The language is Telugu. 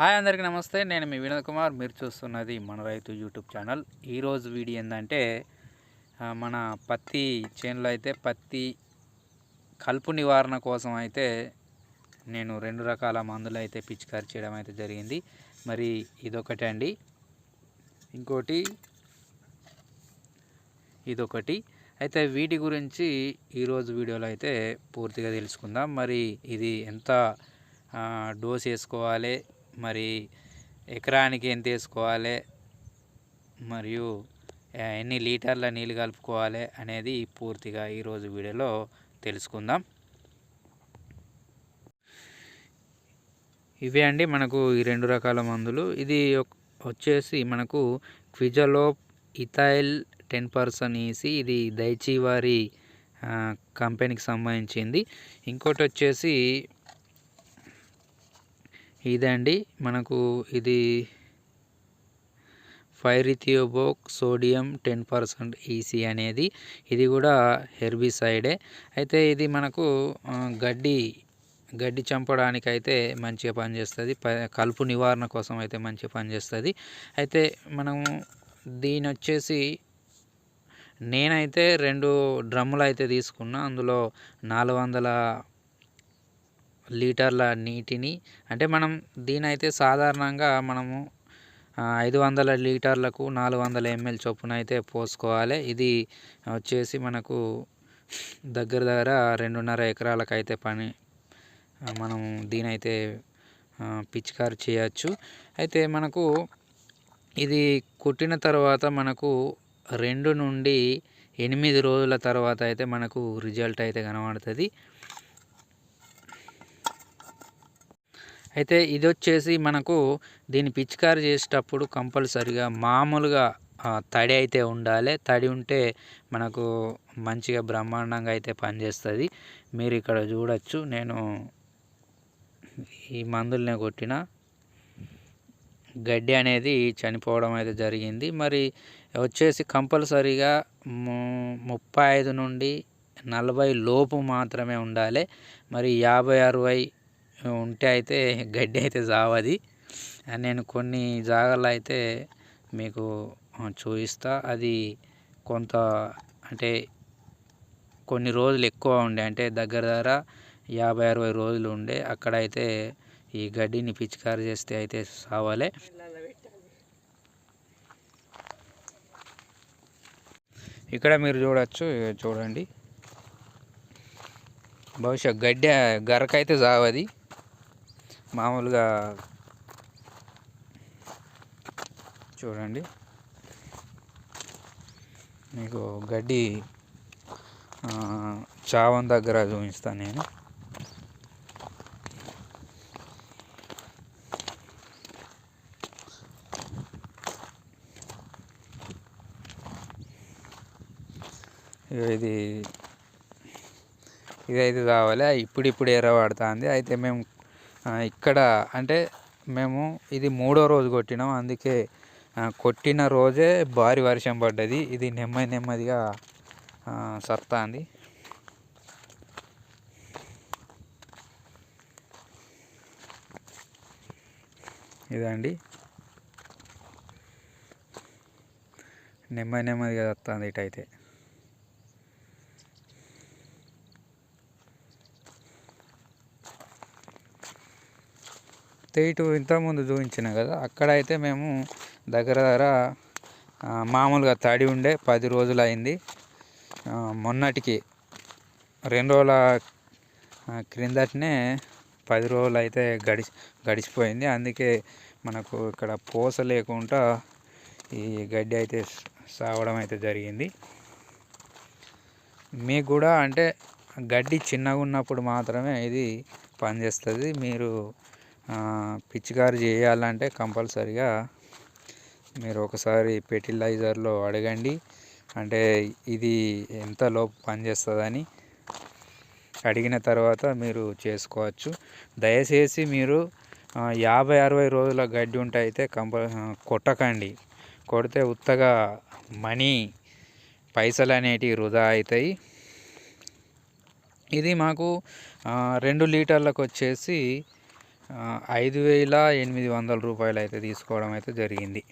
హాయ్ అందరికీ నమస్తే నేను మీ వినోద్ కుమార్. మీరు చూస్తున్నది మన రైతు యూట్యూబ్ ఛానల్. ఈరోజు వీడియో ఏంటంటే మన పత్తి చేనులో అయితే పత్తి కలుపు నివారణ కోసం అయితే నేను రెండు రకాల మందులు అయితే పిచికారి చేయడం అయితే జరిగింది. మరి ఇదొకటి అండి. ఇంకోటి ఇదొకటి. అయితే వీటి గురించి ఈరోజు వీడియోలో అయితే పూర్తిగా తెలుసుకుందాం. మరి ఇది ఎంత డోస్ వేసుకోవాలి మరి ఎకరానికి ఎంత వేసుకోవాలి? మరియు ఎన్ని లీటర్ల నీళ్ళు కలుపుకోవాలి అనేది పూర్తిగా ఈరోజు వీడియోలో తెలుసుకుందాం. ఇవే అండి మనకు ఈ రెండు రకాల మందులు. ఇది వచ్చేసి మనకు quizalofop ethyl ten percent EC ఇది దైచి వారి కంపెనీకి సంబంధించింది. ఇంకోటి వచ్చేసి ఇదండి మనకు ఇది pyrithiobac sodium ten percent EC అనేది. ఇది కూడా హెర్బిసైడే అయితే ఇది మనకు గడ్డి గడ్డి చంపడానికి అయితే మంచిగా పనిచేస్తుంది. ప కలుపు నివారణ కోసం అయితే మంచిగా పనిచేస్తుంది. అయితే మనము దీని వచ్చేసి నేనైతే రెండు డ్రమ్ములు అయితే తీసుకున్నా. అందులో నాలుగు వందల లీటర్ల నీటిని. అంటే మనం దీనైతే సాధారణంగా మనము ఐదు వందల లీటర్లకు నాలుగు వందల ఎంఎల్ చొప్పున అయితే పోసుకోవాలి. ఇది వచ్చేసి మనకు దగ్గర దగ్గర రెండున్నర ఎకరాలకు అయితే పని మనం దీనైతే ఆ, పిచికారి అయితే మనకు ఇది కుట్టిన తర్వాత మనకు రెండు నుండి ఎనిమిది రోజుల తర్వాత అయితే మనకు రిజల్ట్ అయితే కనబడుతుంది. అయితే ఇది వచ్చేసి మనకు దీన్ని పిచికారి చేసేటప్పుడు కంపల్సరిగా మామూలుగా తడి అయితే ఉండాలి. తడి ఉంటే మనకు మంచిగా బ్రహ్మాండంగా అయితే పనిచేస్తుంది. మీరు ఇక్కడ చూడొచ్చు. నేను ఈ మందులనే కొట్టిన. గడ్డి అనేది చనిపోవడం అయితే జరిగింది. మరి వచ్చేసి కంపల్సరీగా ముప్పై ఐదు నుండి నలభై లోపు మాత్రమే ఉండాలి. మరి యాభై అరవై ఉంటే అయితే గడ్డి అయితే జావది నేను కొన్ని జాగాలు అయితే మీకు చూపిస్తా. అది కొంత అంటే కొన్ని రోజులు ఎక్కువ ఉండే. అంటే దగ్గర దగ్గర యాభై అరవై రోజులు ఉండే. అక్కడైతే ఈ గడ్డిని పిచికారి చేస్తే అయితే సావాలే. ఇక్కడ మీరు చూడొచ్చు చూడండి. బహుశా గడ్డి గరకైతే సావది మామూలుగా చూడండి. మీకు గడ్డి చావం దగ్గర చూపిస్తాను నేను. ఇది ఇదైతే కావాలి. ఇప్పుడిప్పుడు ఎర్ర పడుతుంది అయితే మేము ఇక్కడ అంటే మేము ఇది మూడో రోజు కొట్టినాం. అందుకే కొట్టిన రోజే భారీ వర్షం పడ్డది. ఇది నెమ్మది నెమ్మదిగా సత్తాంది. ఇదండి. నెమ్మది నెమ్మదిగా సత్తాంది ఇటైతే. ఇటు ఇంతకుముందు చూపించిన కదా అక్కడ అయితే మేము దగ్గర దగ్గర మామూలుగా తడి ఉండే పది రోజులు అయింది మొన్నటికి రెండు రోజుల క్రిందటనే పది రోజులు అయితే గడిచి గడిచిపోయింది. అందుకే మనకు ఇక్కడ పూస లేకుండా ఈ గడ్డి అయితే సావడం అయితే జరిగింది. మీకు కూడా అంటే గడ్డి చిన్నగా ఉన్నప్పుడు మాత్రమే ఇది పనిచేస్తుంది. మీరు పిచికారి చేయాలంటే కంపల్సరిగా మీరు ఒకసారి ఫెర్టిలైజర్లో అడగండి. అంటే ఇది ఎంత లోపు పనిచేస్తుందని అడిగిన తర్వాత మీరు చేసుకోవచ్చు. దయచేసి మీరు యాభై అరవై రోజుల గడ్డి ఉంటే అయితే కంపల్ కొట్టకండి. కొడితే ఉత్తగా మనీ పైసలు అనేటివి వృధా అవుతాయి ఇది మాకు రెండు లీటర్లకు వచ్చేసి ఐదు వేల ఎనిమిది వందల రూపాయలు అయితే తీసుకోవడం అయితే జరిగింది.